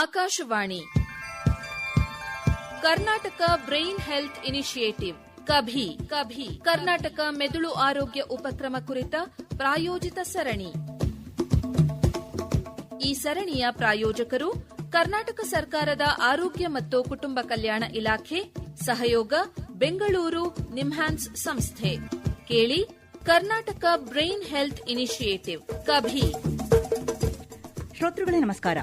Akashvani. Karnataka brain health initiative. KaBHI KaBHI. Karnataka ಮೆದುಳು ಆರೋಗ್ಯ ಉಪಕ್ರಮ ಕುರಿತ ಪ್ರಾಯೋಜಿತ ಸರಣಿ. ಈ ಸರಣಿಯ ಪ್ರಾಯೋಜಕರು ಕರ್ನಾಟಕ ಸರ್ಕಾರದ ಆರೋಗ್ಯ ಮತ್ತು ಕುಟುಂಬ ಕಲ್ಯಾಣ ಇಲಾಖೆ, ಸಹಯೋಗ, ಬೆಂಗಳೂರು ನಿಮ್ಹಾನ್ಸ್ ಸಂಸ್ಥೆ. ಕೇಳಿ Karnataka brain health initiative, KaBHI. ಶ್ರೋತೃಗಳೇ, ನಮಸ್ಕಾರ.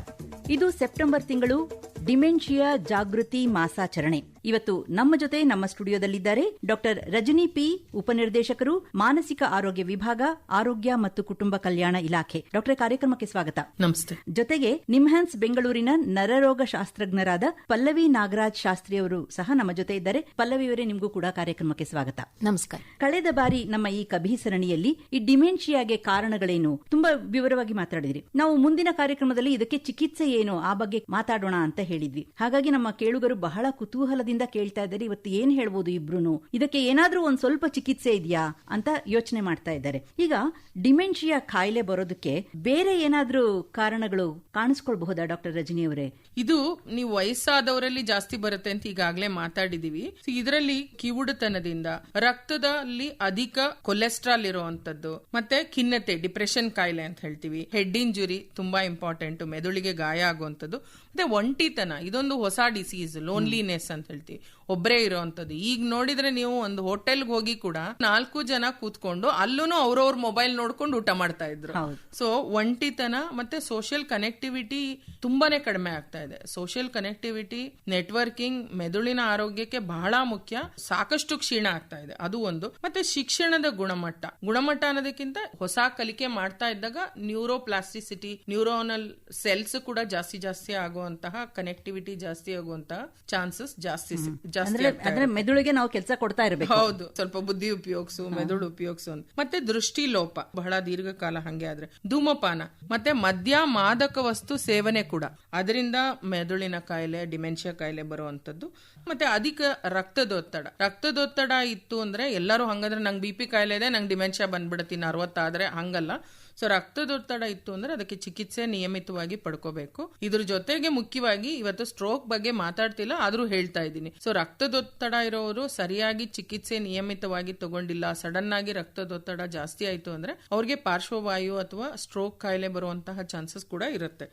ಇದು ಸೆಪ್ಟೆಂಬರ್ ತಿಂಗಳು ಡಿಮೆನ್ಷಿಯಾ ಜಾಗೃತಿ ಮಾಸಾಚರಣೆ. ಇವತ್ತು ನಮ್ಮ ಜೊತೆ ನಮ್ಮ ಸ್ಟುಡಿಯೋದಲ್ಲಿದ್ದಾರೆ ಡಾಕ್ಟರ್ ರಜನಿ ಪಿ ಉಪನಿರ್ದೇಶಕರು ಮಾನಸಿಕ ಆರೋಗ್ಯ ವಿಭಾಗ ಆರೋಗ್ಯ ಮತ್ತು ಕುಟುಂಬ ಕಲ್ಯಾಣ ಇಲಾಖೆ. ಡಾಕ್ಟರ್ ಕಾರ್ಯಕ್ರಮಕ್ಕೆ ಸ್ವಾಗತ. ನಮಸ್ತೆ. ಜೊತೆಗೆ ನಿಮ್ಹಾನ್ಸ್ ಬೆಂಗಳೂರಿನ ನರರೋಗ ಶಾಸ್ತ್ರಜ್ಞರಾದ ಪಲ್ಲವಿ ನಾಗರಾಜ್ ಶಾಸ್ತ್ರಿ ಅವರು ಸಹ ನಮ್ಮ ಜೊತೆ ಇದ್ದಾರೆ. ಪಲ್ಲವಿ ಅವರೇ ನಿಮಗೂ ಕೂಡ ಕಾರ್ಯಕ್ರಮಕ್ಕೆ ಸ್ವಾಗತ. ನಮಸ್ಕಾರ. ಕಳೆದ ಬಾರಿ ನಮ್ಮ ಈ ಕಭಿ ಸರಣಿಯಲ್ಲಿ ಈ ಡಿಮೆನ್ಷಿಯಾಗೆ ಕಾರಣಗಳೇನು? ತುಂಬಾ ವಿವರವಾಗಿ ಮಾತಾಡಿದ್ರಿ. ನಾವು ಮುಂದಿನ ಕಾರ್ಯಕ್ರಮದಲ್ಲಿ ಇದಕ್ಕೆ ಚಿಕಿತ್ಸೆ ಏನು? ಆ ಬಗ್ಗೆ ಮಾತಾಡೋಣ ಅಂತ ಹೇಳಿದ್ವಿ. ಹಾಗಾಗಿ ನಮ್ಮ ಕೇಳುಗರು ಬಹಳ ಕುತೂಹಲದಿಂದ ಕೇಳ್ತಾ ಇದ್ದಾರೆ. ಇವತ್ತು ಏನ್ ಹೇಳ್ಬೋದು ಇಬ್ರು ಇದಕ್ಕೆ ಏನಾದ್ರೂ ಒಂದ್ ಸ್ವಲ್ಪ ಚಿಕಿತ್ಸೆ ಇದೆಯಾ? ಅಂತ ಯೋಚನೆ ಮಾಡ್ತಾ ಇದ್ದಾರೆ. ಈಗ ಡಿಮೆನ್ಷಿಯಾ ಕಾಯಿಲೆ ಬರೋದಕ್ಕೆ ಬೇರೆ ಏನಾದ್ರೂ ಕಾರಣಗಳು ಕಾಣಿಸ್ಕೊಳ್ಬಹುದಾ ಡಾಕ್ಟರ್ ರಜನಿ ಅವರೇ? ಇದು ನೀವು ವಯಸ್ಸಾದವರಲ್ಲಿ ಜಾಸ್ತಿ ಬರುತ್ತೆ ಅಂತ ಈಗಾಗಲೇ ಮಾತಾಡಿದೀವಿ. ಇದರಲ್ಲಿ ಕಿವುಡುತನದಿಂದ ರಕ್ತದಲ್ಲಿ ಅಧಿಕ ಕೊಲೆಸ್ಟ್ರಾಲ್ ಇರುವಂತದ್ದು, ಮತ್ತೆ ಖಿನ್ನತೆ ಡಿಪ್ರೆಷನ್ ಕಾಯಿಲೆ ಅಂತ ಹೇಳ್ತೀವಿ. ಹೆಡ್ ಇಂಜುರಿ ತುಂಬಾ ಇಂಪಾರ್ಟೆಂಟ್ ಮೆದುಳಿಗೆ ಗಾಯ ಆಗುವಂತದ್ದು, ಮತ್ತೆ ಒಂಟಿತನ, ಇದೊಂದು ಹೊಸ ಡಿಸೀಸ್ ಲೋನ್ಲಿನೆಸ್ ಅಂತ ಹೇಳ್ತೀವಿ. fuerte ಒಬ್ಬರೇ ಇರುವಂತದ್ದು ಈಗ ನೋಡಿದ್ರೆ ನೀವು ಒಂದು ಹೋಟೆಲ್ಗೆ ಹೋಗಿ ಕೂಡ ನಾಲ್ಕು ಜನ ಕೂತ್ಕೊಂಡು ಅಲ್ಲೂ ಅವ್ರವ್ರ ಮೊಬೈಲ್ ನೋಡ್ಕೊಂಡು ಊಟ ಮಾಡ್ತಾ ಇದ್ರು. ಸೊ ಒಂಟಿತನ ಮತ್ತೆ ಸೋಷಿಯಲ್ ಕನೆಕ್ಟಿವಿಟಿ ತುಂಬಾನೇ ಕಡಿಮೆ ಆಗ್ತಾ ಇದೆ. ಸೋಷಿಯಲ್ ಕನೆಕ್ಟಿವಿಟಿ ನೆಟ್ವರ್ಕಿಂಗ್ ಮೆದುಳಿನ ಆರೋಗ್ಯಕ್ಕೆ ಬಹಳ ಮುಖ್ಯ. ಸಾಕಷ್ಟು ಕ್ಷೀಣ ಆಗ್ತಾ ಇದೆ. ಅದು ಒಂದು. ಮತ್ತೆ ಶಿಕ್ಷಣದ ಗುಣಮಟ್ಟ. ಗುಣಮಟ್ಟ ಅನ್ನೋದಕ್ಕಿಂತ ಹೊಸ ಕಲಿಕೆ ಮಾಡ್ತಾ ಇದ್ದಾಗ ನ್ಯೂರೋಪ್ಲಾಸ್ಟಿಸಿಟಿ ನ್ಯೂರೋನಲ್ ಸೆಲ್ಸ್ ಕೂಡ ಜಾಸ್ತಿ ಜಾಸ್ತಿ ಆಗುವಂತಹ ಕನೆಕ್ಟಿವಿಟಿ ಜಾಸ್ತಿ ಆಗುವಂತಹ ಚಾನ್ಸಸ್ ಜಾಸ್ತಿ ಜಾಸ್ತಿ ಅಂದ್ರೆ ಮೆದುಳಿಗೆ ನಾವು ಕೆಲಸ ಕೊಡ್ತಾ ಇರಬೇಕು. ಹೌದು ಸ್ವಲ್ಪ ಬುದ್ಧಿ ಉಪಯೋಗಿಸು ಮೆದುಳು ಉಪಯೋಗಿಸು ಅಂತ. ಮತ್ತೆ ದೃಷ್ಟಿ ಲೋಪ ಬಹಳ ದೀರ್ಘಕಾಲ ಹಂಗೆ ಆದ್ರೆ. ಧೂಮಪಾನ ಮತ್ತೆ ಮದ್ಯ ಮಾದಕ ವಸ್ತು ಸೇವನೆ ಕೂಡ. ಅದರಿಂದ ಮೆದುಳಿನ ಕಾಯಿಲೆ ಡಿಮೆನ್ಷಿಯಾ ಕಾಯಿಲೆ ಬರುವಂತದ್ದು. ಮತ್ತೆ ಅಧಿಕ ರಕ್ತದೊತ್ತಡ. ರಕ್ತದೊತ್ತಡ ಇತ್ತು ಅಂದ್ರೆ ಎಲ್ಲರೂ ಹಂಗಂದ್ರೆ ನಂಗೆ ಬಿ ಪಿ ಕಾಯಿಲೆ ಇದೆ ನಂಗೆ ಡಿಮೆನ್ಷಿಯಾ ಬಂದ್ಬಿಡತೀನಿ ಅರವತ್ತಾದ್ರೆ ಹಂಗಲ್ಲ. ಸೊ ರಕ್ತದೊತ್ತಡ ಇತ್ತು ಅಂದ್ರೆ ಅದಕ್ಕೆ ಚಿಕಿತ್ಸೆ ನಿಯಮಿತವಾಗಿ ಪಡ್ಕೋಬೇಕು. ಇದ್ರ ಜೊತೆಗೆ ಮುಖ್ಯವಾಗಿ ಇವತ್ತು ಸ್ಟ್ರೋಕ್ ಬಗ್ಗೆ ಮಾತಾಡ್ತಿಲ್ಲ ಆದ್ರೂ ಹೇಳ್ತಾ ಇದ್ದೀನಿ. ಸೊ ರಕ್ತದೊತ್ತಡ ಇರೋರು ಸರಿಯಾಗಿ ಚಿಕಿತ್ಸೆ ನಿಯಮಿತವಾಗಿ ತಗೊಂಡಿಲ್ಲ ಸಡನ್ ಆಗಿ ರಕ್ತದೊತ್ತಡ ಜಾಸ್ತಿ ಆಯ್ತು ಅಂದ್ರೆ ಅವ್ರಿಗೆ ಪಾರ್ಶ್ವವಾಯು ಅಥವಾ ಸ್ಟ್ರೋಕ್ ಕಾಯಿಲೆ ಬರುವಂತಹ ಚಾನ್ಸಸ್ ಕೂಡ ಇರುತ್ತೆ.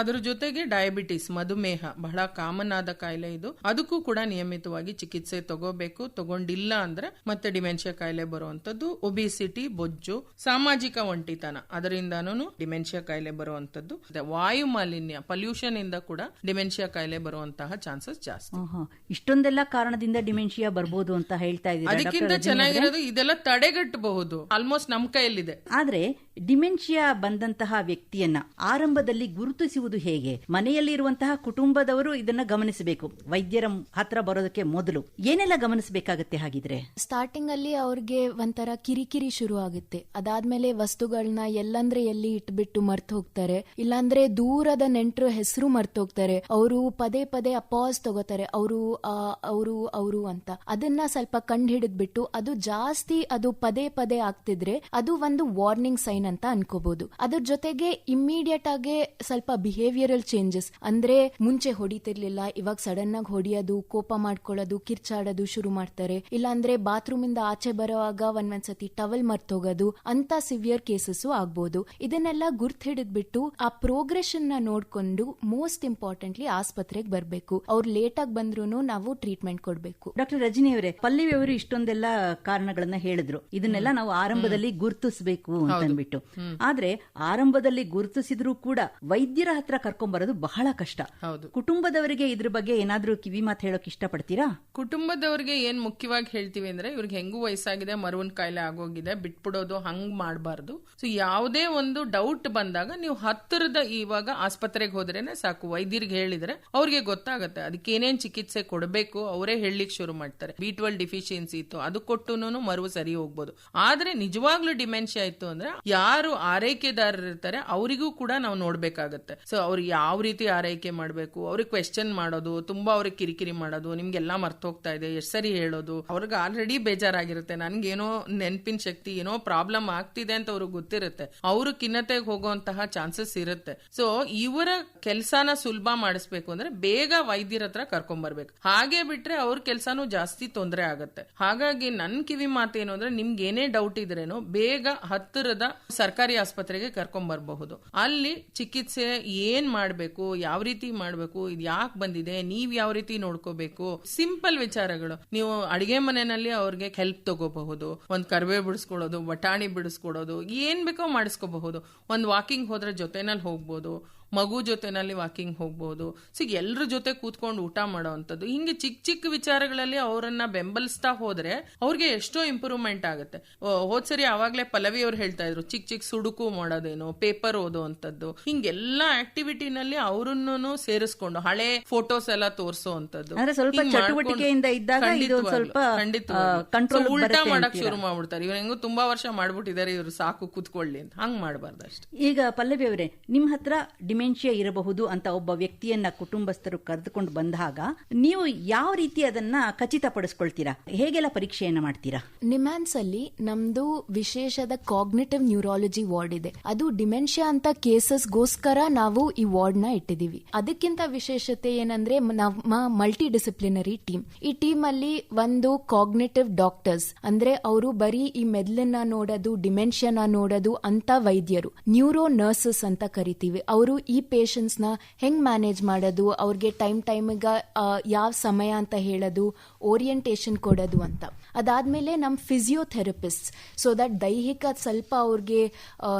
ಅದ್ರ ಜೊತೆಗೆ ಡಯಾಬಿಟಿಸ್ ಮಧುಮೇಹ ಬಹಳ ಕಾಮನ್ ಆದ ಕಾಯಿಲೆ ಇದು. ಅದಕ್ಕೂ ಕೂಡ ನಿಯಮಿತವಾಗಿ ಚಿಕಿತ್ಸೆ ತಗೋಬೇಕು. ತಗೊಂಡಿಲ್ಲ ಅಂದ್ರೆ ಮತ್ತೆ ಡಿಮೆನ್ಷಿಯಾ ಕಾಯಿಲೆ ಬರುವಂತದ್ದು ಒಬಿಸಿಟಿ ಬೊಜ್ಜು ಸಾಮಾಜಿಕ ಒಂಟಿತನ. ಅದರಿಂದನೂ ಡಿಮೆನ್ಷಿಯಾ ಕಾಯಿಲೆ ಬರುವಂತದ್ದು. ವಾಯು ಮಾಲಿನ್ಯ ಪೊಲ್ಯೂಷನ್ ಇಂದ ಕೂಡ ಡಿಮೆನ್ಷಿಯಾ ಕಾಯಿಲೆ ಬರುವಂತಹ ಚಾನ್ಸಸ್ ಜಾಸ್ತಿ. ಇಷ್ಟೊಂದೆಲ್ಲ ಕಾರಣದಿಂದ ಡಿಮೆನ್ಷಿಯಾ ಬರ್ಬೋದು ಅಂತ ಹೇಳ್ತಾ ಇದ್ದೀವಿ ಅದಕ್ಕಿಂತ? ಚೆನ್ನಾಗಿರೋದು ಇದೆಲ್ಲ ತಡೆಗಟ್ಟಬಹುದು. ಆಲ್ಮೋಸ್ಟ್ ನಮ್ ಕೈಯಲ್ಲಿದೆ. ಆದ್ರೆ ಡಿಮೆನ್ಷಿಯಾ ಬಂದಂತಹ ವ್ಯಕ್ತಿಯನ್ನ ಆರಂಭದಲ್ಲಿ ಗುರುತಿಸುವುದು ಹೇಗೆ? ಮನೆಯಲ್ಲಿ ಇರುವಂತಹ ಕುಟುಂಬದವರು ಇದನ್ನ ಗಮನಿಸಬೇಕು. ವೈದ್ಯರ ಹತ್ರ ಬರೋದಕ್ಕೆ ಮೊದಲು. ಏನೆಲ್ಲ ಗಮನಿಸಬೇಕಾಗುತ್ತೆ ಹಾಗಿದ್ರೆ? ಸ್ಟಾರ್ಟಿಂಗ್ ಅಲ್ಲಿ ಅವ್ರಿಗೆ ಒಂಥರ ಕಿರಿಕಿರಿ ಶುರು ಆಗುತ್ತೆ ಅದಾದ್ಮೇಲೆ ವಸ್ತುಗಳನ್ನ ಎಲ್ಲಂದ್ರೆ ಎಲ್ಲಿ ಇಟ್ಬಿಟ್ಟು ಮರ್ತು ಹೋಗ್ತಾರೆ. ಇಲ್ಲಾಂದ್ರೆ ದೂರದ ನೆಂಟರು ಹೆಸರು ಮರ್ತು ಹೋಗ್ತಾರೆ. ಅವರು ಪದೇ ಪದೇ ಅಪಾಸ್ ತಗೋತಾರೆ. ಅವರು ಅವರು ಅವರು ಅಂತ. ಅದನ್ನ ಸ್ವಲ್ಪ ಕಂಡು ಹಿಡಿದ್ಬಿಟ್ಟು ಅದು ಜಾಸ್ತಿ ಅದು ಪದೇ ಪದೇ ಆಗ್ತಿದ್ರೆ ಅದು ಒಂದು ವಾರ್ನಿಂಗ್ ಸೈನ್ ಅಂತ ಅನ್ಕೋಬಹುದು ಅದ್ರ ಜೊತೆಗೆ ಇಮ್ಮಿಡಿಯೇಟ್ ಆಗಿ ಸ್ವಲ್ಪ ಬಿಹೇವಿಯರಲ್ ಚೇಂಜಸ್. ಅಂದ್ರೆ ಮುಂಚೆ ಹೊಡಿತಿರ್ಲಿಲ್ಲ, ಇವಾಗ ಸಡನ್ ಆಗಿ ಹೊಡಿಯೋದು, ಕೋಪ ಮಾಡ್ಕೊಳ್ಳೋದು, ಕಿರ್ಚಾಡೋದು ಶುರು ಮಾಡ್ತಾರೆ. ಇಲ್ಲಾಂದ್ರೆ ಬಾತ್ರೂಮ್ ಇಂದ ಆಚೆ ಬರುವಾಗ ಒಂದೊಂದ್ಸತಿ ಟವಲ್ ಮರ್ತೋಗೋದು ಅಂತ ಸಿವಿಯರ್ ಕೇಸಸ್ ಆಗ್ಬೋದು. ಇದನ್ನೆಲ್ಲ ಗುರ್ತ್ ಹಿಡಿದ್ಬಿಟ್ಟು ಆ ಪ್ರೋಗ್ರೆಷನ್ನ ನೋಡ್ಕೊಂಡು ಮೋಸ್ಟ್ ಇಂಪಾರ್ಟೆಂಟ್ಲಿ ಆಸ್ಪತ್ರೆಗೆ ಬರಬೇಕು. ಅವ್ರು ಲೇಟ್ ಆಗಿ ಬಂದ್ರು ನಾವು ಟ್ರೀಟ್ಮೆಂಟ್ ಕೊಡ್ಬೇಕು. ಡಾಕ್ಟರ್ ರಜನಿ ಅವರೇ ಪಲ್ಲವಿ ಅವರು ಇಷ್ಟೊಂದೆಲ್ಲ ಕಾರಣಗಳನ್ನ ಹೇಳಿದ್ರು. ಇದನ್ನೆಲ್ಲ ನಾವು ಆರಂಭದಲ್ಲಿ ಗುರುತಿಸಬೇಕು ಅಂತ ಅಂದ್ಬಿಟ್ಟು ಆದ್ರೆ ಆರಂಭದಲ್ಲಿ ಗುರುತಿಸಿದ್ರು ಕೂಡ ವೈದ್ಯರ ಹತ್ರ ಕರ್ಕೊಂಡ್ಬರೋದು ಬಹಳ ಕಷ್ಟ. ಹೌದು. ಕುಟುಂಬದವರಿಗೆ ಇದ್ರ ಬಗ್ಗೆ ಏನಾದ್ರೂ ಕಿವಿ ಮಾತು ಹೇಳೋಕ್ ಇಷ್ಟಪಡ್ತೀರಾ? ಕುಟುಂಬದವರಿಗೆ ಏನ್ ಮುಖ್ಯವಾಗಿ ಹೇಳ್ತೀವಿ ಅಂದ್ರೆ ಇವ್ರಿಗೆ ಹೆಂಗು ವಯಸ್ಸಾಗಿದೆ ಮರುವಿನ ಕಾಯಿಲೆ ಆಗೋಗಿದೆ ಬಿಟ್ಬಿಡೋದು ಹಂಗ್ ಮಾಡಬಾರ್ದು. ಸೊ ಯಾವುದೇ ಒಂದು ಡೌಟ್ ಬಂದಾಗ ನೀವು ಹತ್ತಿರದ ಇವಾಗ ಆಸ್ಪತ್ರೆಗೆ ಹೋದ್ರೇನೆ ಸಾಕು. ವೈದ್ಯರಿಗೆ ಹೇಳಿದ್ರೆ ಅವ್ರಿಗೆ ಗೊತ್ತಾಗತ್ತೆ. ಅದಕ್ಕೆ ಏನೇನ್ ಚಿಕಿತ್ಸೆ ಕೊಡಬೇಕು ಅವರೇ ಹೇಳಲಿಕ್ಕೆ ಶುರು ಮಾಡ್ತಾರೆ. ಬಿ ಟ್ವೆಲ್ ಡಿಫಿಷಿಯನ್ಸಿ ಇತ್ತು, ಅದು ಕೊಟ್ಟು ಮರುವು ಸರಿ ಹೋಗ್ಬೋದು. ಆದ್ರೆ ನಿಜವಾಗ್ಲೂ ಡಿಮೆನ್ಷಿಯಾ ಇತ್ತು ಅಂದ್ರೆ ಯಾರು ಆರೈಕೆದಾರರು ಇರ್ತಾರೆ, ಅವರಿಗೂ ಕೂಡ ನಾವು ನೋಡ್ಬೇಕಾಗತ್ತೆ. ಸೊ ಅವ್ರಿಗೆ ಯಾವ ರೀತಿ ಆರೈಕೆ ಮಾಡಬೇಕು, ಅವ್ರಿಗೆ ಕ್ವೆಶನ್ ಮಾಡೋದು, ತುಂಬಾ ಅವ್ರಿಗೆ ಕಿರಿಕಿರಿ ಮಾಡೋದು, ನಿಮ್ಗೆಲ್ಲ ಮರ್ತೋಗ್ತಾ ಇದೆ, ಎಷ್ಟ್ ಸರಿ ಹೇಳೋದು, ಅವ್ರಿಗೆ ಆಲ್ರೆಡಿ ಬೇಜಾರಾಗಿರುತ್ತೆ. ನನ್ಗೇನೋ ನೆನಪಿನ ಶಕ್ತಿ, ಏನೋ ಪ್ರಾಬ್ಲಮ್ ಆಗ್ತಿದೆ ಅಂತ ಅವ್ರಿಗೆ ಗೊತ್ತಿರುತ್ತೆ. ಇರುತ್ತೆ. ಅವರು ಖಿನ್ನತೆಗೆ ಹೋಗುವಂತಹ ಚಾನ್ಸಸ್ ಇರುತ್ತೆ. ಸೊ ಇವರ ಕೆಲಸನ ಸುಲಭ ಮಾಡಿಸ್ಬೇಕು ಅಂದ್ರೆ ಬೇಗ ವೈದ್ಯರ ಹತ್ರ ಕರ್ಕೊಂಡ್ ಬರ್ಬೇಕು ಹಾಗೆ ಬಿಟ್ರೆ ಅವ್ರ ಕೆಲಸನೂ ಜಾಸ್ತಿ ತೊಂದರೆ ಆಗುತ್ತೆ. ಹಾಗಾಗಿ ನನ್ ಕಿವಿ ಮಾತೇನು ಅಂದ್ರೆ ನಿಮ್ಗೆ ಏನೇ ಡೌಟ್ ಇದ್ರೇನು ಬೇಗ ಹತ್ತಿರದ ಸರ್ಕಾರಿ ಆಸ್ಪತ್ರೆಗೆ ಕರ್ಕೊಂಡ್ ಬರಬಹುದು ಅಲ್ಲಿ ಚಿಕಿತ್ಸೆ ಏನ್ ಮಾಡ್ಬೇಕು, ಯಾವ ರೀತಿ ಮಾಡ್ಬೇಕು, ಇದು ಯಾಕೆ ಬಂದಿದೆ, ನೀವ್ ಯಾವ ರೀತಿ ನೋಡ್ಕೋಬೇಕು, ಸಿಂಪಲ್ ವಿಚಾರಗಳು. ನೀವು ಅಡಿಗೆ ಮನೆಯಲ್ಲಿ ಅವ್ರಿಗೆ ಹೆಲ್ಪ್ ತಗೋಬಹುದು, ಒಂದ್ ಕರ್ವೆ ಬಿಡಿಸ್ಕೊಡೋದು ಬಟಾಣಿ ಬಿಡಿಸ್ಕೊಡೋದು ಏನ್ ಬೇಕೋ ಮಾಡಿಸ್ಕೋಬಹುದು. ಒಂದು ವಾಕಿಂಗ್ ಹೋದ್ರೆ ಜೊತೆನಲ್ಲಿ ಹೋಗ್ಬೋದು. ಮಗು ಜೊತೆನಲ್ಲಿ ವಾಕಿಂಗ್ ಹೋಗ್ಬೋದು. ಸೊ ಎಲ್ರ ಜೊತೆ ಕೂತ್ಕೊಂಡು ಊಟ ಮಾಡೋವಂಥದ್ದು ಹಿಂಗೆ ಚಿಕ್ಕ ಚಿಕ್ಕ ವಿಚಾರಗಳಲ್ಲಿ ಅವರನ್ನ ಬೆಂಬಲಿಸ್ತಾ ಹೋದ್ರೆ ಅವ್ರಿಗೆ ಎಷ್ಟೋ ಇಂಪ್ರೂವ್ಮೆಂಟ್ ಆಗುತ್ತೆ. ಹೋದ್ಸರಿ ಅವಾಗ್ಲೇ ಪಲ್ಲವಿ ಅವ್ರು ಹೇಳ್ತಾ ಇದ್ರು ಚಿಕ್ಕ ಚಿಕ್ಕ ಸುಡುಕು ಮಾಡೋದೇನು ಪೇಪರ್ ಓದೋವಂಥದ್ದು ಹಿಂಗೆಲ್ಲ ಆಕ್ಟಿವಿಟಿನಲ್ಲಿ ಅವರನ್ನು ಸೇರಿಸ್ಕೊಂಡು ಹಳೆ ಫೋಟೋಸ್ ಎಲ್ಲ ತೋರಿಸೋವಂಥದ್ದು ಅಂದ್ರೆ ಸ್ವಲ್ಪ ಚಟುವಟಿಕೆಯಿಂದ ಇದ್ದಾಗ ಸ್ವಲ್ಪ, ಉಲ್ಟಾ ಮಾಡಕ್ ಶುರು ಮಾಡ್ಬಿಡ್ತಾರೆ. ಇವ್ರು ಹೆಂಗೋ ತುಂಬಾ ವರ್ಷ ಮಾಡ್ಬಿಟ್ಟಿದ್ದಾರೆ ಇವ್ರು ಸಾಕು ಕೂತ್ಕೊಳ್ಳಿ ಅಂತ. ಹಂಗ್ ಮಾಡಬಾರ್ದು ಅಷ್ಟೇ. ಈಗ ಪಲ್ಲವಿ ಅವರೇ ನಿಮ್ ಹತ್ರ ಡಿಮೆನ್ಷಿಯಾ ಇರಬಹುದು ಅಂತ ಒಬ್ಬ ವ್ಯಕ್ತಿಯನ್ನ ಕುಟುಂಬಸ್ಥರು ಕರೆದುಕೊಂಡು ಬಂದಾಗ ನೀವು ಯಾವ ರೀತಿ ಅದನ್ನ ಖಚಿತಪಡಿಸ್ಕೊಳ್ತೀರಾ? ಹೇಗೆಲ್ಲ ಪರೀಕ್ಷೆಯನ್ನ ಮಾಡ್ತೀರಾ? ನಿಮ್ಯಾನ್ಸ್ ಅಲ್ಲಿ ನಮ್ದು ವಿಶೇಷದ ಕಾಗ್ನಿಟಿವ್ ನ್ಯೂರಾಲಜಿ ವಾರ್ಡ್ ಇದೆ. ಅದು ಡಿಮೆನ್ಷಿಯಾ ಅಂತ ಕೇಸಸ್ ಗೋಸ್ಕರ ನಾವು ಈ ವಾರ್ಡ್ನ ಇಟ್ಟಿದೀವಿ. ಅದಕ್ಕಿಂತ ವಿಶೇಷತೆ ಏನಂದ್ರೆ ನಮ್ಮ ಮಲ್ಟಿ ಡಿಸಿಪ್ಲಿನರಿ ಟೀಮ್ ಈ ಟೀಮ್ ಅಲ್ಲಿ ಒಂದು ಕಾಗ್ನಿಟಿವ್ ಡಾಕ್ಟರ್ಸ್ ಅಂದ್ರೆ ಅವರು ಬರೀ ಈ ಮೆದ್ಲನ್ನ ನೋಡೋದು, ಡಿಮೆನ್ಷಿಯಾನ ನೋಡೋದು ಅಂತ ವೈದ್ಯರು. ನ್ಯೂರೋ ನರ್ಸಸ್ ಅಂತ ಕರಿತೀವಿ. ಅವರು ಈ ಪೇಷಂಟ್ಸ್ನ ಹೆಂಗ್ ಮ್ಯಾನೇಜ್ ಮಾಡೋದು, ಅವ್ರಿಗೆ ಟೈಮ್ ಟೈಮಿಗೆ ಯಾವ ಸಮಯ ಅಂತ ಹೇಳೋದು ಓರಿಯೆಂಟೇಷನ್ ಕೊಡೋದು ಅಂತ. ಅದಾದ್ಮೇಲೆ ನಮ್ಮ ಫಿಸಿಯೋಥೆರಪಿಸ್ಟ್ ಸೊ ದಟ್ ದೈಹಿಕ ಸ್ವಲ್ಪ ಅವ್ರಿಗೆ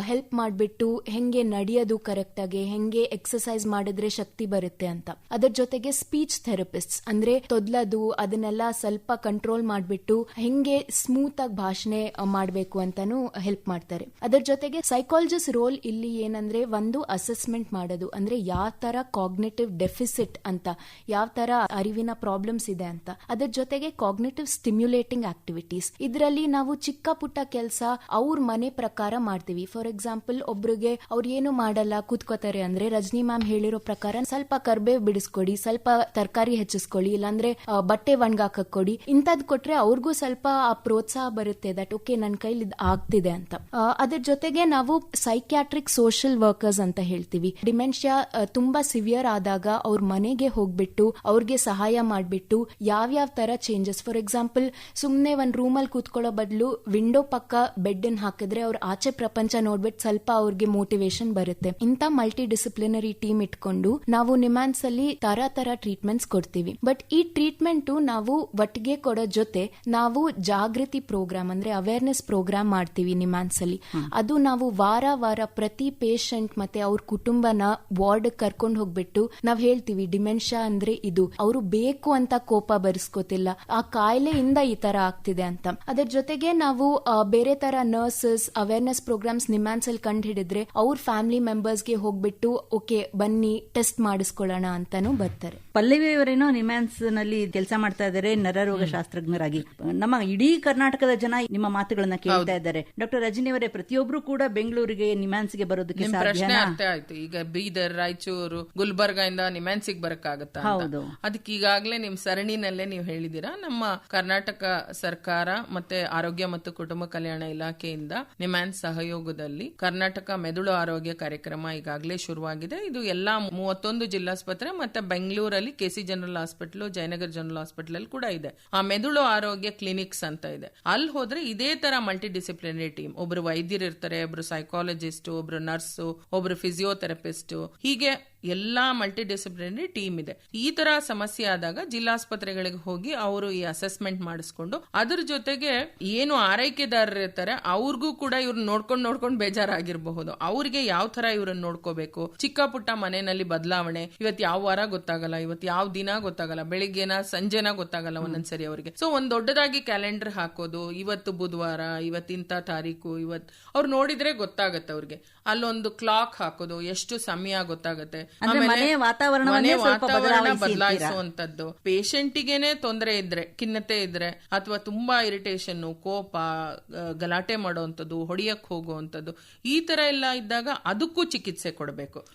ಹೆಲ್ಪ್ ಮಾಡಿಬಿಟ್ಟು ಹೆಂಗೆ ನಡೆಯೋದು ಕರೆಕ್ಟಾಗಿ ಹೆಂಗೆ ಎಕ್ಸಸೈಸ್ ಮಾಡಿದ್ರೆ ಶಕ್ತಿ ಬರುತ್ತೆ ಅಂತ. ಅದರ ಜೊತೆಗೆ ಸ್ಪೀಚ್ ಥೆರಪಿಸ್ಟ್ ಅಂದ್ರೆ ತೊದ್ಲದು, ಅದನ್ನೆಲ್ಲ ಸ್ವಲ್ಪ ಕಂಟ್ರೋಲ್ ಮಾಡಿಬಿಟ್ಟು ಹೆಂಗೆ ಸ್ಮೂತ್ ಆಗಿ ಭಾಷಣೆ ಮಾಡಬೇಕು ಅಂತಾನು ಹೆಲ್ಪ್ ಮಾಡ್ತಾರೆ. ಅದರ ಜೊತೆಗೆ ಸೈಕಾಲಜಿಸ್ಟ್ ರೋಲ್ ಇಲ್ಲಿ ಏನಂದ್ರೆ, ಒಂದು ಅಸೆಸ್ಮೆಂಟ್ ಮಾಡೋದು ಅಂದ್ರೆ ಯಾವ ತರ ಕಾಗ್ನೇಟಿವ್ ಡೆಫಿಸಿಟ್ ಅಂತ, ಯಾವ ತರ ಅರಿವಿನ ಪ್ರಾಬ್ಲಮ್ಸ್ ಇದೆ ಅಂತ. ಅದ್ರ ಜೊತೆಗೆ ಕಾಗ್ನೇಟಿವ್ ಸ್ಟಿಮ್ಯುಲೇಟಿಂಗ್ ಆಕ್ಟಿವಿಟೀಸ್ ಇದರಲ್ಲಿ ನಾವು ಚಿಕ್ಕ ಪುಟ್ಟ ಕೆಲಸ ಅವ್ರ ಮನೆ ಪ್ರಕಾರ ಮಾಡ್ತೀವಿ. ಫಾರ್ ಎಕ್ಸಾಂಪಲ್ ಒಬ್ರಿಗೆ ಅವ್ರು ಏನು ಮಾಡಲ್ಲ ಕೂತ್ಕೋತಾರೆ ಅಂದ್ರೆ, ರಜನಿ ಮ್ಯಾಮ್ ಹೇಳಿರೋ ಪ್ರಕಾರ ಸ್ವಲ್ಪ ಕರ್ಬೇವು ಬಿಡಿಸ್ಕೊಡಿ, ಸ್ವಲ್ಪ ತರಕಾರಿ ಹೆಚ್ಚಿಸ್ಕೊಳ್ಳಿ ಇಲ್ಲಾಂದ್ರೆ ಬಟ್ಟೆ ಒಣಗಾಕ ಕೊಡಿ ಇಂಥದ್ ಕೊಟ್ರೆ ಅವ್ರಿಗೂ ಸ್ವಲ್ಪ, ಆ, ಪ್ರೋತ್ಸಾಹ ಬರುತ್ತೆ ದಟ್ ಓಕೆ ನನ್ನ ಕೈಲಿ ಆಗ್ತಿದೆ ಅಂತ. ಅದ್ರ ಜೊತೆಗೆ ನಾವು ಸೈಕ್ಯಾಟ್ರಿಕ್ ಸೋಷಿಯಲ್ ವರ್ಕರ್ಸ್ ಅಂತ ಹೇಳ್ತೀವಿ. ಡಿಮೆನ್ಷಿಯಾ ತುಂಬಾ ಸಿವಿಯರ್ ಆದಾಗ ಅವ್ರ ಮನೆಗೆ ಹೋಗ್ಬಿಟ್ಟು ಅವ್ರಿಗೆ ಸಹಾಯ ಮಾಡ್ಬಿಟ್ಟು ಯಾವ್ಯಾವ ತರ ಚೇಂಜಸ್ ಫಾರ್ ಎಕ್ಸಾಂಪಲ್ ಸುಮ್ನೆ ಒಂದ್ ರೂಮಲ್ಲಿ ಕೂತ್ಕೊಳ್ಳೋ ಬದಲು ವಿಂಡೋ ಪಕ್ಕ ಬೆಡ್ ಅನ್ನು ಹಾಕಿದ್ರೆ ಅವ್ರ ಆಚೆ ಪ್ರಪಂಚ ನೋಡ್ಬಿಟ್ಟು ಸ್ವಲ್ಪ ಅವ್ರಿಗೆ ಮೋಟಿವೇಶನ್ ಬರುತ್ತೆ. ಇಂಥ ಮಲ್ಟಿ ಡಿಸಿಪ್ಲಿನರಿ ಟೀಮ್ ಇಟ್ಕೊಂಡು ನಾವು ನಿಮ್ಯಾನ್ಸ್ ಅಲ್ಲಿ ತರ ತರ ಟ್ರೀಟ್ಮೆಂಟ್ಸ್ ಕೊಡ್ತೀವಿ. ಬಟ್ ಈ ಟ್ರೀಟ್ಮೆಂಟ್ ನಾವು ಒಟ್ಟಿಗೆ ಕೊಡೋ ಜೊತೆ ನಾವು ಜಾಗೃತಿ ಪ್ರೋಗ್ರಾಮ್ ಅಂದ್ರೆ ಅವೇರ್ನೆಸ್ ಪ್ರೋಗ್ರಾಮ್ ಮಾಡ್ತೀವಿ ನಿಮ್ಯಾನ್ಸ್ ಅಲ್ಲಿ. ಅದು ನಾವು ವಾರ ವಾರ ಪ್ರತಿ ಪೇಷಂಟ್ ಮತ್ತೆ ಅವ್ರ ಕುಟುಂಬನ ವಾರ್ಡ್ ಕರ್ಕೊಂಡು ಹೋಗ್ಬಿಟ್ಟು ನಾವ್ ಹೇಳ್ತೀವಿ ಡಿಮೆನ್ಷಿಯಾ ಅಂದ್ರೆ ಇದು. ಅವರು ಬೇಕು ಅಂತ ಕೋಪ ಬರಿಸ್ಕೊತಿಲ್ಲ. ಆ ಕಾಯಿಲೆಯಿಂದ ಈ ತರ ಆಗ್ತಿದೆ ಅಂತ. ಅದ್ರ ಜೊತೆಗೆ ನಾವು ಬೇರೆ ತರ ನರ್ಸಸ್ ಅವೇರ್ನೆಸ್ ಪ್ರೋಗ್ರಾಮ್ಸ್ ನಿಮ್ಯಾನ್ಸ್ ಅಲ್ಲಿ ಕಂಡು ಹಿಡಿದ್ರೆ ಅವ್ರ ಫ್ಯಾಮಿಲಿ ಮೆಂಬರ್ಸ್ಗೆ ಹೋಗ್ಬಿಟ್ಟು ಓಕೆ ಬನ್ನಿ ಟೆಸ್ಟ್ ಮಾಡಿಸ್ಕೊಳ್ಳೋಣ ಅಂತಾನು ಬರ್ತಾರೆ. ಪಲ್ಲವಿ ಅವರೇನೋ ನಿಮ್ಯಾನ್ಸ್ನಲ್ಲಿ ಕೆಲಸ ಮಾಡ್ತಾ ಇದ್ದಾರೆ ನರರೋಗ ಶಾಸ್ತ್ರಜ್ಞರಾಗಿ ನಮ್ಮ ಇಡೀ ಕರ್ನಾಟಕದ ಜನ ನಿಮ್ಮ ಮಾತುಗಳನ್ನ ಕೇಳ್ತಾ ಇದ್ದಾರೆ. ಡಾಕ್ಟರ್ ರಜನಿ ಅವರೇ ಪ್ರತಿಯೊಬ್ರು ಕೂಡ ಬೆಂಗಳೂರಿಗೆ ನಿಮ್ಯಾನ್ಸ್ಗೆ ಬರೋದಕ್ಕೆ ಸಾಧ್ಯ ಪ್ರಶ್ನೆ ಅರ್ಥ ಆಯ್ತು. ಈಗ ಬೀದರ್ ರಾಯಚೂರು ಗುಲ್ಬರ್ಗ ಇಂದ ನಿಮ್ಯಾನ್ಸಿಗ್ ಬರಕ್ಕಾಗತ್ತಾ ಅಂತ. ಅದಕ್ಕೆ ಈಗಾಗಲೇ ನಿಮ್ ಸರಣಿನಲ್ಲೇ ನೀವು ಹೇಳಿದಿರಾ ನಮ್ಮ ಕರ್ನಾಟಕ ಸರ್ಕಾರ ಮತ್ತೆ ಆರೋಗ್ಯ ಮತ್ತು ಕುಟುಂಬ ಕಲ್ಯಾಣ ಇಲಾಖೆಯಿಂದ ನಿಮ್ಯಾನ್ಸ್ ಸಹಯೋಗದಲ್ಲಿ ಕರ್ನಾಟಕ ಮೆದುಳು ಆರೋಗ್ಯ ಕಾರ್ಯಕ್ರಮ ಈಗಾಗಲೇ ಶುರುವಾಗಿದೆ. ಇದು ಎಲ್ಲಾ ಮೂವತ್ತೊಂದು ಜಿಲ್ಲಾಸ್ಪತ್ರೆ ಮತ್ತೆ ಬೆಂಗಳೂರಲ್ಲಿ KC general hospital Jayanagar general hospital ಅಲ್ಲಿ ಕೂಡ ಇದೆ. ಆ ಮೆದುಳು ಆರೋಗ್ಯ ಕ್ಲಿನಿಕ್ಸ್ ಅಂತ ಇದೆ. ಅಲ್ಲಿ ಹೋದ್ರೆ ಇದೇ ತರ ಮಲ್ಟಿ ಡಿಸಿಪ್ಲಿನರಿ ಟೀಮ್ ಒಬ್ರು ವೈದ್ಯರು ಇರ್ತಾರೆ ಒಬ್ರು ಸೈಕಾಲಜಿಸ್ಟ್ ಒಬ್ರು ನರ್ಸ್ ಒಬ್ರು ಫಿಸಿಯೋಥೆರಪಿಸ್ಟ್ ಹೀಗೆ ಎಲ್ಲಾ ಮಲ್ಟಿ ಡಿಸಿಪ್ಲಿನರಿ ಟೀಮ್ ಇದೆ. ಈ ತರ ಸಮಸ್ಯೆ ಆದಾಗ ಜಿಲ್ಲಾಸ್ಪತ್ರೆಗಳಿಗೆ ಹೋಗಿ ಅವರು ಈ ಅಸೆಸ್ಮೆಂಟ್ ಮಾಡಿಸ್ಕೊಂಡು ಅದ್ರ ಜೊತೆಗೆ ಏನು ಆರೈಕೆದಾರರು ಇರ್ತಾರೆ, ಅವ್ರಿಗೂ ಕೂಡ ಇವ್ರು ನೋಡ್ಕೊಂಡು ನೋಡ್ಕೊಂಡು ಬೇಜಾರಾಗಿರಬಹುದು. ಅವ್ರಿಗೆ ಯಾವ ತರ ಇವ್ರನ್ನ ನೋಡ್ಕೋಬೇಕು? ಚಿಕ್ಕ ಪುಟ್ಟ ಮನೆಯಲ್ಲಿ ಬದಲಾವಣೆ, ಇವತ್ತು ಯಾವ ವಾರ ಗೊತ್ತಾಗಲ್ಲ, ಇವತ್ತು ಯಾವ ದಿನ ಗೊತ್ತಾಗಲ್ಲ, ಬೆಳಿಗ್ಗೆನ ಸಂಜೆನ ಗೊತ್ತಾಗಲ್ಲ ಒಂದೊಂದ್ಸರಿ ಅವ್ರಿಗೆ. ಸೊ ಒಂದ್ ದೊಡ್ಡದಾಗಿ ಕ್ಯಾಲೆಂಡರ್ ಹಾಕೋದು, ಇವತ್ತು ಬುಧವಾರ, ಇವತ್ತಿಂತ ತಾರೀಕು, ಇವತ್ ಅವ್ರು ನೋಡಿದ್ರೆ ಗೊತ್ತಾಗತ್ತೆ ಅವ್ರಿಗೆ. ಅಲ್ಲೊಂದು ಕ್ಲಾಕ್ ಹಾಕೋದು, ಎಷ್ಟು ಸಮಯ ಗೊತ್ತಾಗತ್ತೆ. ಮನೆ ವಾತಾವರಣ? ಬದಲಾಯಿಸುವಂತದ್ದು. ಪೇಷಂಟಿಗೆನೆ ತೊಂದರೆ ಇದ್ರೆ ಖಿನ್ನತೆ ಇದ್ರೆ ಅಥವಾ ತುಂಬಾ ಇರಿಟೇಷನ್ ಕೋಪ ಗಲಾಟೆ ಮಾಡುವಂತದ್ದು ಹೊಡಿಯಕ್ ಹೋಗುವಂತದ್ದು ಈ ತರ ಎಲ್ಲ ಇದ್ದಾಗ ಅದಕ್ಕೂ ಚಿಕಿತ್ಸೆ ಕೊಡಬೇಕು.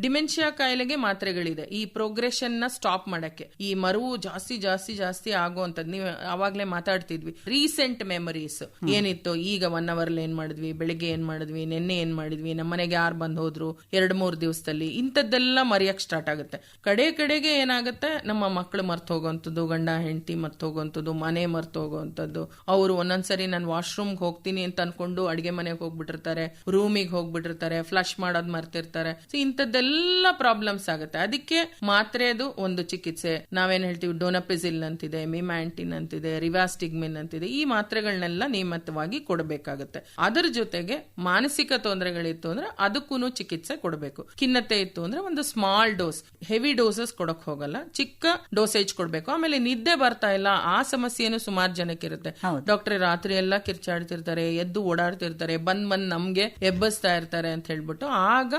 ಡಿಮೆನ್ಷಿಯಾ ಕಾಯಿಲೆಗೆ ಮಾತ್ರೆಗಳಿದೆ. ಈ ಪ್ರೋಗ್ರೆಷನ್ನ ಸ್ಟಾಪ್ ಮಾಡಕ್ಕೆ. ಈ ಮರುವು ಜಾಸ್ತಿ ಜಾಸ್ತಿ ಜಾಸ್ತಿ ಆಗುವಂತದ್ದು ನೀವು ಅವಾಗ್ಲೇ ಮಾತಾಡ್ತಿದ್ವಿ. ರೀಸೆಂಟ್ ಮೆಮೊರೀಸ್ ಏನಿತ್ತು? ಈಗ ಒನ್ ಅವರ್ ಏನ್ ಮಾಡಿದ್ವಿ? ಬೆಳಿಗ್ಗೆ ಏನ್ ಮಾಡಿದ್ವಿ? ನಿನ್ನೆ ಏನ್ ಮಾಡಿದ್ವಿ? ನಮ್ಮ ಮನೆಗೆ ಯಾರು ಬಂದ್ ಹೋದ್ರು ಎರಡ್ ಮೂರ್ ದಿವಸದಲ್ಲಿ. ಇಂಥದ್ದೆಲ್ಲ ಮರೆಯಕ್ ಸ್ಟಾರ್ಟ್ ಆಗುತ್ತೆ. ಕಡೆ ಕಡೆಗೆ ಏನಾಗುತ್ತೆ? ನಮ್ಮ ಮಕ್ಕಳು ಮರ್ತು ಹೋಗುವಂಥದ್ದು ಗಂಡ ಹೆಂಡತಿ ಮರ್ತು ಹೋಗುವಂಥದ್ದು ಮನೆ ಮರ್ತು ಹೋಗುವಂಥದ್ದು. ಅವರು ಒಂದೊಂದ್ಸರಿ ನಾನು ವಾಶ್ರೂಮ್ ಹೋಗ್ತೀನಿ ಅಂತ ಅನ್ಕೊಂಡು ಅಡಿಗೆ ಮನೆಗೆ ಹೋಗ್ಬಿಟ್ಟಿರ್ತಾರೆ ರೂಮಿಗೆ ಹೋಗ್ಬಿಟ್ಟಿರ್ತಾರೆ ಫ್ಲಶ್ ಮಾಡೋದ್ ಮರ್ತಿರ್ತಾರೆ. ಸೊ ಇಂಥದ್ದೆಲ್ಲ ಪ್ರಾಬ್ಲಮ್ಸ್ ಆಗುತ್ತೆ. ಅದಕ್ಕೆ ಮಾತ್ರೆದು ಒಂದು ಚಿಕಿತ್ಸೆ. ನಾವೇನ್ ಹೇಳ್ತೀವಿ? ಡೋನಪಿಸಿಲ್ ಅಂತಿದೆ ಮಿಮ್ಯಾಂಟಿನ್ ಅಂತಿದೆ ರಿವಾಸ್ಟಿಗ್ಮಿನ್ ಅಂತಿದೆ ಈ ಮಾತ್ರೆಗಳನ್ನೆಲ್ಲ ನಿಯಮಿತವಾಗಿ ಕೊಡಬೇಕಾಗುತ್ತೆ. ಅದರ ಜೊತೆಗೆ ಮಾನಸಿಕ ತೊಂದರೆಗಳಿತ್ತು ಅಂದ್ರೆ ಅದಕ್ಕೂ ಚಿಕಿತ್ಸೆ ಕೊಡಬೇಕು. ಖಿನ್ನತೆ ಇತ್ತು ಅಂದ್ರೆ ಒಂದು ಸ್ಮಾಲ್ ಡೋಸ್ ಹೆವಿ ಡೋಸಸ್ ಕೊಡಕ್ ಹೋಗಲ್ಲ. ಚಿಕ್ಕ ಡೋಸೇಜ್ ಕೊಡಬೇಕು. ಆಮೇಲೆ ನಿದ್ದೆ ಬರ್ತಾ ಇಲ್ಲ. ಆ ಸಮಸ್ಯೆನು ಸುಮಾರು ಜನಕ್ಕೆ ಇರುತ್ತೆ. ಡಾಕ್ಟರ್ ರಾತ್ರಿ ಎಲ್ಲ ಕಿರ್ಚಾಡ್ತಿರ್ತಾರೆ ಎದ್ದು ಓಡಾಡ್ತಿರ್ತಾರೆ ಬಂದ್ ಬಂದ್ ನಮ್ಗೆ ಎಬ್ಬಸ್ತಾ ಇರ್ತಾರೆ ಅಂತ ಹೇಳ್ಬಿಟ್ಟು ಆಗ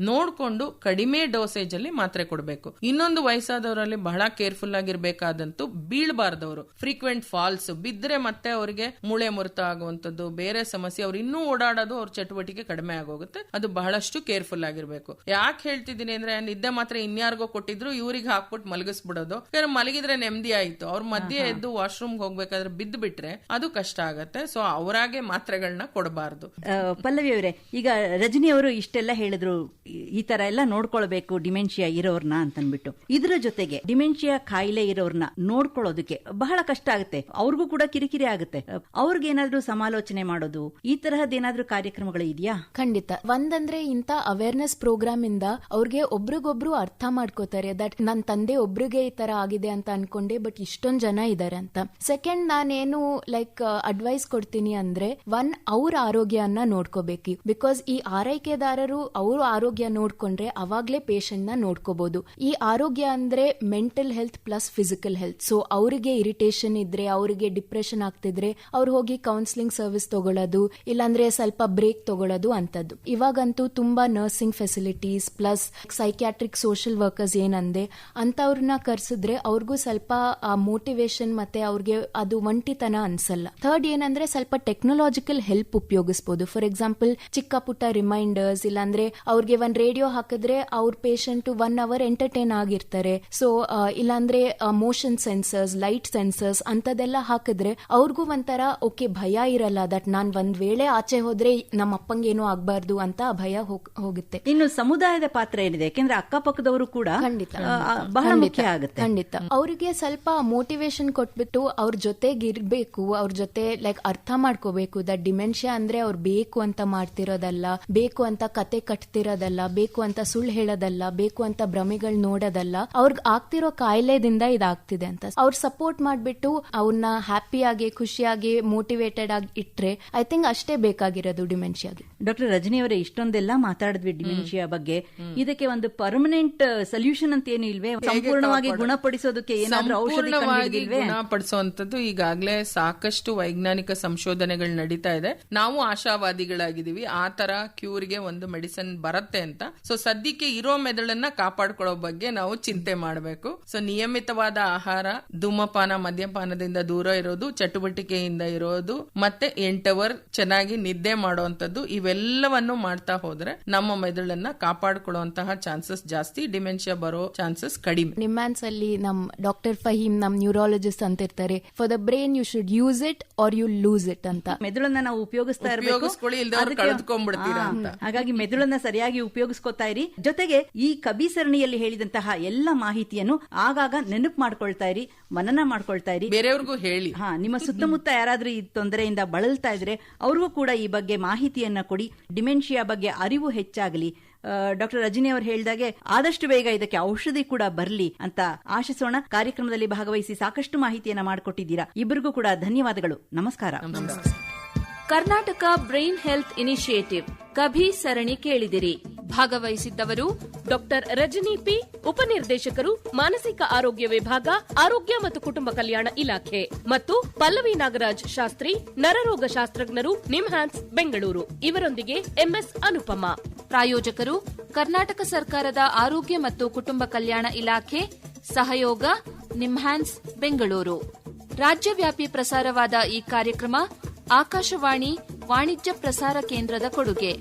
ನೋಡ್ಕೊಂಡು ಕಡಿಮೆ ಡೋಸೇಜ್ ಅಲ್ಲಿ ಮಾತ್ರೆ ಕೊಡಬೇಕು. ಇನ್ನೊಂದು ವಯಸ್ಸಾದವರಲ್ಲಿ ಬಹಳ ಕೇರ್ಫುಲ್ ಆಗಿರ್ಬೇಕಾದಂತೂ ಬೀಳ್ಬಾರ್ದವರು. ಫ್ರೀಕ್ವೆಂಟ್ ಫಾಲ್ಸ್ ಬಿದ್ರೆ ಮತ್ತೆ ಅವರಿಗೆ ಮೂಳೆ ಮುರಿತ ಆಗುವಂತದ್ದು ಬೇರೆ ಸಮಸ್ಯೆ ಅವ್ರು ಇನ್ನೂ ಓಡಾಡೋದು ಅವ್ರ ಚಟುವಟಿಕೆ ಕಡಿಮೆ ಆಗೋಗುತ್ತೆ. ಅದು ಬಹಳಷ್ಟು ಕೇರ್ಫುಲ್ ಆಗಿರ್ಬೇಕು. ಯಾಕೆ ಹೇಳ್ತಿದ್ದೀನಿ ಅಂದ್ರೆ ನಿದ್ದೆ ಮಾತ್ರ ಇನ್ಯಾರಿಗೋ ಕೊಟ್ಟಿದ್ರು ಇವ್ರಿಗೆ ಹಾಕ್ಬಿಟ್ಟು ಮಲಗಿಸ್ಬಿಡೋದು. ಯಾಕಂದ್ರೆ ಮಲಗಿದ್ರೆ ನೆಮ್ಮದಿ ಆಯ್ತು. ಅವ್ರ ಮಧ್ಯೆ ಎದ್ದು ವಾಶ್ರೂಮ್ ಹೋಗ್ಬೇಕಾದ್ರೆ ಬಿದ್ದು ಬಿಟ್ರೆ ಅದು ಕಷ್ಟ ಆಗತ್ತೆ. ಸೊ ಅವರಾಗೆ ಮಾತ್ರೆಗಳನ್ನ ಕೊಡಬಾರ್ದು. ಪಲ್ಲವಿ ಅವರೇ ಈಗ ರಜನಿ ಅವರು ಇಷ್ಟೆಲ್ಲ ಹೇಳಿದ್ರು. ಈ- ಈ ತರ ಎಲ್ಲ ನೋಡ್ಕೊಳ್ಬೇಕು ಡಿಮೆನ್ಷಿಯಾ ಇರೋರ್ನ ಅಂತನ್ಬಿಟ್ಟು. ಇದ್ರ ಜೊತೆಗೆ ಡಿಮೆನ್ಷಿಯಾ ಕಾಯಿಲೆ ಇರೋರ್ನ ನೋಡ್ಕೊಳ್ಳೋದಕ್ಕೆ ಬಹಳ ಕಷ್ಟ ಆಗುತ್ತೆ. ಅವ್ರಿಗೂ ಕೂಡ ಕಿರಿಕಿರಿ ಆಗುತ್ತೆ. ಅವ್ರಿಗೇನಾದ್ರೂ ಸಮಾಲೋಚನೆ ಮಾಡೋದು, ಈ ತರಹದ ಏನಾದ್ರು ಕಾರ್ಯಕ್ರಮಗಳು ಇದೆಯಾ? ಖಂಡಿತ. ಒಂದಂದ್ರೆ ಇಂತ ಅವೇರ್ನೆಸ್ ಪ್ರೋಗ್ರಾಮ್ ಇಂದ ಅವ್ರಿಗೆ ಒಬ್ರಿಗೊಬ್ರು ಅರ್ಥ ಮಾಡ್ಕೋತಾರೆ ದಟ್ ನನ್ ತಂದೆ ಒಬ್ರಿಗೆ ಈ ತರ ಆಗಿದೆ ಅಂತ ಅನ್ಕೊಂಡೆ ಬಟ್ ಇಷ್ಟೊಂದ್ ಜನ ಇದಾರೆ ಅಂತ. ಸೆಕೆಂಡ್ ನಾನೇನು ಲೈಕ್ ಅಡ್ವೈಸ್ ಕೊಡ್ತೀನಿ ಅಂದ್ರೆ ಒನ್ ಅವ್ರ ಆರೋಗ್ಯನ ನೋಡ್ಕೋಬೇಕು. ಬಿಕಾಸ್ ಈ ಆರೈಕೆದಾರರು ಅವ್ರ ಆರೋಗ್ಯ ನೋಡ್ಕೊಂಡ್ರೆ ಅವಾಗ್ಲೇ ಪೇಷಂಟ್ನ ನೋಡ್ಕೋಬಹುದು ಈ ಆರೋಗ್ಯ ಅಂದ್ರೆ mental health plus physical health so ಅವರಿಗೆ ಇರಿಟೇಷನ್ ಇದ್ರೆ, ಅವರಿಗೆ ಡಿಪ್ರೆಷನ್ ಆಗ್ತಿದ್ರೆ ಅವ್ರು ಹೋಗಿ ಕೌನ್ಸಿಲಿಂಗ್ ಸರ್ವಿಸ್ ತಗೊಳ್ಳೋದು ಇಲ್ಲಾಂದ್ರೆ ಸ್ವಲ್ಪ ಬ್ರೇಕ್ ತಗೊಳ್ಳೋದು ಅಂತದ್ದು ಇವಾಗಂತೂ ತುಂಬಾ nursing facilities plus psychiatric social workers ಏನಂದೆ ಅಂತವ್ರನ್ನ ಕರ್ಸಿದ್ರೆ ಅವ್ರಿಗೂ ಸ್ವಲ್ಪ ಮೋಟಿವೇಶನ್ ಮತ್ತೆ ಅವ್ರಿಗೆ ಅದು ಒಂಟಿತನ ಅನ್ಸಲ್ಲ. ಥರ್ಡ್ ಏನಂದ್ರೆ ಸ್ವಲ್ಪ ಟೆಕ್ನಾಲಜಿಕಲ್ ಹೆಲ್ಪ್ ಉಪಯೋಗಿಸಬಹುದು ಫಾರ್ ಎಕ್ಸಾಂಪಲ್ ಚಿಕ್ಕ ಪುಟ್ಟ ರಿಮೈಂಡರ್ಸ್ ಇಲ್ಲಾಂದ್ರೆ ಅವ್ರಿಗೆ ಒಂದ್ ರೇಡಿಯೋ ಹಾಕಿದ್ರೆ ಅವ್ರ ಪೇಷಂಟ್ ಒನ್ ಅವರ್ ಎಂಟರ್ಟೈನ್ ಆಗಿರ್ತಾರೆ. ಸೊ ಇಲ್ಲಾಂದ್ರೆ ಮೋಷನ್ ಸೆನ್ಸರ್ಸ್ ಲೈಟ್ ಸೆನ್ಸರ್ಸ್ ಅಂತದೆಲ್ಲ ಹಾಕಿದ್ರೆ ಅವ್ರಿಗೂ ಒಂಥರ ಓಕೆ ಭಯ ಇರಲ್ಲ. ದಟ್ ನಾನ್ ಒಂದ್ ವೇಳೆ ಆಚೆ ಹೋದ್ರೆ ನಮ್ಮ ಅಪ್ಪಂಗೇನು ಆಗ್ಬಾರ್ದು ಅಂತ ಭಯ ಹೋಗ್- ಹೋಗುತ್ತೆ. ಇನ್ನು ಸಮುದಾಯದ ಪಾತ್ರ ಏನಿದೆ? ಯಾಕೆಂದ್ರೆ ಅಕ್ಕಪಕ್ಕದವರು ಕೂಡ ಖಂಡಿತ. ಬಹಳ ಮುಖ್ಯ ಆಗುತ್ತೆ. ಖಂಡಿತ. ಅವರಿಗೆ ಸ್ವಲ್ಪ ಮೋಟಿವೇಶನ್ ಕೊಟ್ಬಿಟ್ಟು ಅವ್ರ ಜೊತೆಗಿರ್ಬೇಕು ಅವ್ರ ಜೊತೆ ಲೈಕ್ ಅರ್ಥ ಮಾಡ್ಕೋಬೇಕು. ದಟ್ ಡಿಮೆನ್ಷಿಯಾ ಅಂದ್ರೆ ಅವ್ರು ಬೇಕು ಅಂತ ಮಾಡ್ತಿರೋದಲ್ಲ ಬೇಕು ಅಂತ ಕತೆ ಕಟ್ತಿರೋದಲ್ಲ ಬೇಕು ಅಂತ ಸುಳ್ಳು ಹೇಳೋದಲ್ಲ ಬೇಕು ಅಂತ ಭ್ರಮೆಗಳು ನೋಡೋದಲ್ಲ ಅವ್ರಿಗೆ ಆಗ್ತಿರೋ ಕಾಯಿಲೆದಿಂದ ಇದಾಗ್ತಿದೆ ಅಂತ. ಅವ್ರ ಸಪೋರ್ಟ್ ಮಾಡ್ಬಿಟ್ಟು ಅವ್ರನ್ನ ಹ್ಯಾಪಿಯಾಗಿ ಖುಷಿಯಾಗಿ ಮೋಟಿವೇಟೆಡ್ ಆಗಿ ಇಟ್ರೆ ಐ ಥಿಂಕ್ ಅಷ್ಟೇ ಬೇಕಾಗಿರೋದು ಡಿಮೆನ್ಷಿಯಾಗೆ. ಡಾಕ್ಟರ್ ರಜನಿ ಅವರೇ ಇಷ್ಟೊಂದೆಲ್ಲ ಮಾತಾಡಿದ್ವಿ ಡಿಮೆನ್ಷಿಯಾ ಬಗ್ಗೆ. ಇದಕ್ಕೆ ಒಂದು ಪರ್ಮನೆಂಟ್ ಸೊಲ್ಯೂಷನ್ ಅಂತ ಏನು ಇಲ್ವೇ? ಸಂಪೂರ್ಣವಾಗಿ ಗುಣಪಡಿಸೋದಕ್ಕೆ ಏನಾದ್ರೂ ಔಷಧಿ? ಗುಣಪಡಿಸುವಂತದ್ದು ಈಗಾಗಲೇ ಸಾಕಷ್ಟು ವೈಜ್ಞಾನಿಕ ಸಂಶೋಧನೆಗಳು ನಡೀತಾ ಇದೆ. ನಾವು ಆಶಾವಾದಿಗಳಾಗಿದ್ದೀವಿ. ಆ ತರ ಕ್ಯೂರ್ಗೆ ಒಂದು ಮೆಡಿಸಿನ್ ಬರುತ್ತೆ ಅಂತ. ಸೊ ಸದ್ಯಕ್ಕೆ ಇರೋ ಮೆದುಳನ್ನ ಕಾಪಾಡ್ಕೊಳ್ಳೋ ಬಗ್ಗೆ ನಾವು ಚಿಂತೆ ಮಾಡಬೇಕು. ಸೊ ನಿಯಮಿತವಾದ ಆಹಾರ ಧೂಮಪಾನ ಮದ್ಯಪಾನದಿಂದ ದೂರ ಇರೋದು ಚಟುವಟಿಕೆಯಿಂದ ಇರೋದು ಮತ್ತೆ ಎಂಟವರ್ ಚೆನ್ನಾಗಿ ನಿದ್ದೆ ಮಾಡುವಂತದ್ದು ಇವೆಲ್ಲವನ್ನು ಮಾಡ್ತಾ ಹೋದ್ರೆ ನಮ್ಮ ಮೆದುಳನ್ನ ಕಾಪಾಡ್ಕೊಳ್ಳುವಂತಹ ಚಾನ್ಸಸ್ ಜಾಸ್ತಿ ಡಿಮೆನ್ಷಿಯಾ ಬರೋ ಚಾನ್ಸಸ್ ಕಡಿಮೆ. ನಿಮ್ಯಾನ್ಸ್ ಅಲ್ಲಿ ನಮ್ ಡಾಕ್ಟರ್ ಫಹೀಮ್ ನಮ್ ನ್ಯೂರಾಲಜಿಸ್ಟ್ ಅಂತ ಇರ್ತಾರೆ for the brain you should use it or you lose it ಅಂತ. ಮೆದುಳನ್ನ ನಾವು ಉಪಯೋಗಿಸ್ತಾ ಇರಬೇಕು. ಹಾಗಾಗಿ ಮೆದುಳನ್ನ ಸರಿಯಾಗಿ ಉಪಯೋಗಿಸ್ಕೊತಾ ಇರಿ. ಜೊತೆಗೆ ಈ ಕಬಿ ಸರಣಿಯಲ್ಲಿ ಹೇಳಿದಂತಹ ಎಲ್ಲ ಮಾಹಿತಿಯನ್ನು ಆಗಾಗ ನೆನಪು ಮಾಡ್ಕೊಳ್ತಾ ಇರಿ ಮನನ ಮಾಡ್ಕೊಳ್ತಾ ಇರಿ. ಬೇರೆಯವ್ರಿಗೂ ಹೇಳಿ. ಹಾ ನಿಮ್ಮ ಸುತ್ತಮುತ್ತ ಯಾರಾದ್ರೂ ಈ ತೊಂದರೆಯಿಂದ ಬಳಲ್ತಾ ಇದ್ರೆ ಅವ್ರಿಗೂ ಕೂಡ ಈ ಬಗ್ಗೆ ಮಾಹಿತಿಯನ್ನ ಕೊಡಿ. ಡಿಮೆನ್ಷಿಯಾ ಬಗ್ಗೆ ಅರಿವು ಹೆಚ್ಚಾಗಲಿ. ಡಾಕ್ಟರ್ ರಜನಿ ಅವರು ಹೇಳಿದಾಗೆ ಆದಷ್ಟು ಬೇಗ ಇದಕ್ಕೆ ಔಷಧಿ ಕೂಡ ಬರಲಿ ಅಂತ ಆಶಿಸೋಣ. ಕಾರ್ಯಕ್ರಮದಲ್ಲಿ ಭಾಗವಹಿಸಿ ಸಾಕಷ್ಟು ಮಾಹಿತಿಯನ್ನ ಮಾಡಿಕೊಟ್ಟಿದ್ದೀರಾ. ಇಬ್ಬರಿಗೂ ಕೂಡ ಧನ್ಯವಾದಗಳು. ನಮಸ್ಕಾರ. Karnataka brain health initiative. ಕಭಿ ಸರಣಿ ಕೇಳಿದಿರಿ. ಭಾಗವಹಿಸಿದ್ದವರು ಡಾಕ್ಟರ್ ರಜನಿ ಪಿ, ಉಪನಿರ್ದೇಶಕರು, ಮಾನಸಿಕ ಆರೋಗ್ಯ ವಿಭಾಗ, ಆರೋಗ್ಯ ಮತ್ತು ಕುಟುಂಬ ಕಲ್ಯಾಣ ಇಲಾಖೆ ಮತ್ತು ಪಲ್ಲವಿ ನಾಗರಾಜ್ ಶಾಸ್ತ್ರಿ, ನರರೋಗ ಶಾಸ್ತ್ರಜ್ಞರು, ನಿಮ್ಹಾನ್ಸ್, ಬೆಂಗಳೂರು. ಇವರೊಂದಿಗೆ ಎಂಎಸ್ ಅನುಪಮ. ಪ್ರಾಯೋಜಕರು ಕರ್ನಾಟಕ ಸರ್ಕಾರದ ಆರೋಗ್ಯ ಮತ್ತು ಕುಟುಂಬ ಕಲ್ಯಾಣ ಇಲಾಖೆ, ಸಹಯೋಗ ನಿಮ್ಹಾನ್ಸ್, ಬೆಂಗಳೂರು. ರಾಜ್ಯವ್ಯಾಪಿ ಪ್ರಸಾರವಾದ ಈ ಕಾರ್ಯಕ್ರಮ ಆಕಾಶವಾಣಿ ವಾಣಿಜ್ಯ ಪ್ರಸಾರ ಕೇಂದ್ರದ ಕೊಡುಗೆ.